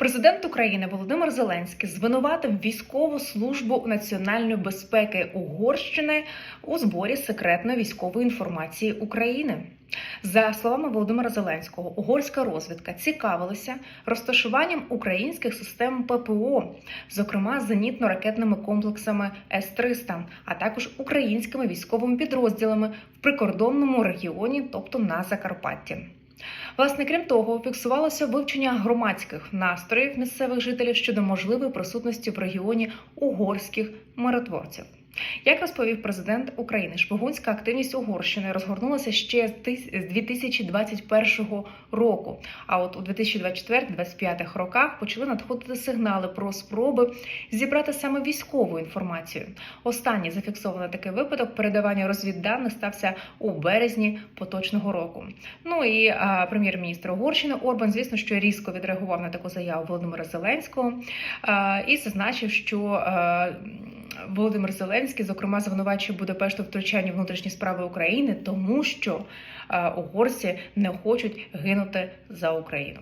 Президент України Володимир Зеленський звинуватив військову службу національної безпеки Угорщини у зборі секретної військової інформації України. За словами Володимира Зеленського, угорська розвідка цікавилася розташуванням українських систем ППО, зокрема зенітно-ракетними комплексами С-300, а також українськими військовими підрозділами в прикордонному регіоні, тобто на Закарпатті. Власне, крім того, фіксувалося вивчення громадських настроїв місцевих жителів щодо можливої присутності в регіоні угорських миротворців. Як розповів президент України, шпигунська активність Угорщини розгорнулася ще з тис- з 2021 року. А от у 2024-2025 роках почали надходити сигнали про спроби зібрати саме військову інформацію. Останній зафіксований такий випадок передавання розвідданих стався у березні поточного року. Ну і прем'єр-міністр Угорщини Орбан, звісно, що різко відреагував на таку заяву Володимира Зеленського а, і зазначив, що а, Володимир Зеленський, зокрема, звинувачує Будапешту втручання внутрішні справи України, тому що угорці не хочуть гинути за Україну.